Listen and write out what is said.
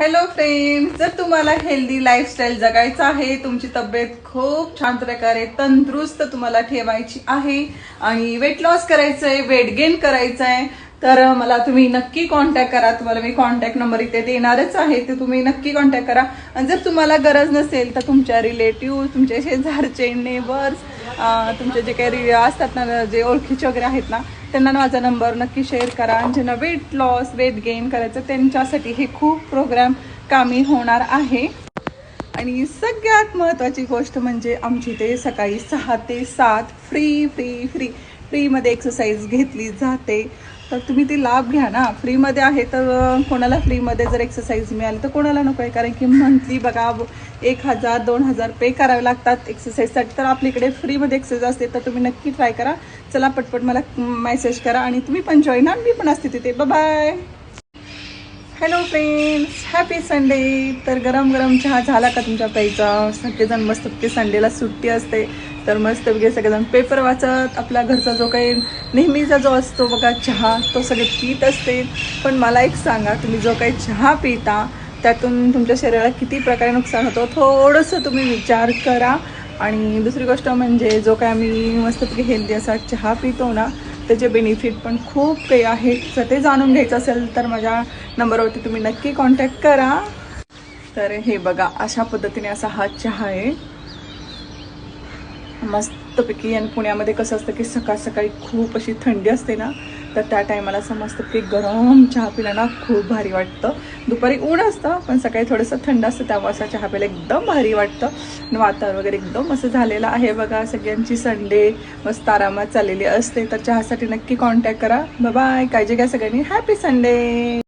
Hello friends जर तुम्हाला healthy lifestyle जगायचं आहे तुमची तब्येत खूप छान प्रकारे तंदुरुस्त तुम्हाला ठेवायची आहे आणि वेट लॉस करायचं आहे वेट गेन करायचं आहे तर मला तुम्ही नक्की कॉन्टॅक्ट करा. तुम्हाला मी कॉन्टॅक्ट नंबर इथे देणारच आहे ते तुम्ही नक्की कॉन्टॅक्ट करा. आणि जर तुम्हाला गरज नसेल तर तुमच्या रिलेटिव्ह तुमचे शेजारचे नेबर्स तुमचे जे काही असतात ना जे ओळखीचे वगैरे आहेत ना त्यांना माझा नंबर नक्की शेअर करा. आणि ज्यांना वेट लॉस वेट गेन करायचं त्यांच्यासाठी हे खूप प्रोग्राम कामी होणार आहे. आणि सगळ्यात महत्त्वाची गोष्ट म्हणजे आमची ते सकाळी सहा ते सात फ्री फ्री फ्री फ्रीमध्ये एक्सरसाइज घेतली जाते. तर तुम्ही ती लाभ घ्या ना. फ्रीमध्ये आहे तर कोणाला फ्रीमध्ये जर एक्सरसाइज मिळाली तर कोणाला नको आहे? कारण की मंथली बघा एक हजार दोन हजार पे करावे लागतात एक्सरसाइजसाठी तर आपल्याकडे फ्रीमध्ये एक्सरसाइज असते तर तुम्ही नक्की ट्राय करा. चला पटपट मला मेसेज करा आणि तुम्ही पण जॉईन आणि मी पण असते तिथे. Bye hello friends happy Sunday तर गरम गरम चहा झाला का तुमच्या प्यायचा? सगळेजण मस्तपैकी संडेला सुट्टी असते. तर मस्तपैकी सगळेजण पेपर वाचत. आपला घरचा जो काही नेहमीचा जो असतो बघा चहा तो सगळे पीत असते. पण मला एक सांगा तुम्ही जो काही चहा पिता त्यातून तुमच्या शरीराला किती प्रकारे नुकसान होतं? थोडंसं तुम्ही विचार करा. आणि दुसरी गोष्ट म्हणजे जो काय आम्ही मस्तपैकी हेल्दी असा चहा पितो ना त्याचे बेनिफिट पण खूप काही आहेत. जर ते जाणून घ्यायचं असेल तर माझ्या नंबरवरती तुम्ही नक्की कॉन्टॅक्ट करा. तर हे बघा अशा पद्धतीने असा हा चहा आहे. मस्तपैकी आणि पुण्यामध्ये कसं असतं की सकाळ सकाळी खूप अशी थंडी असते ना तर त्या टायमाला असं की गरम चहा पिला ना खूप भारी वाटतं. दुपारी ऊन असतं पण सकाळी थोडंसं थंड असतं त्यामुळे असा चहा प्यायला एकदम भारी वाटतं. आणि वातावरण वगैरे एकदम असं झालेलं आहे बघा सगळ्यांची संडे मस्त आरामात चाललेली असते. तर चहासाठी नक्की कॉन्टॅक्ट करा. बाय काळजी घ्या सगळ्यांनी. Happy Sunday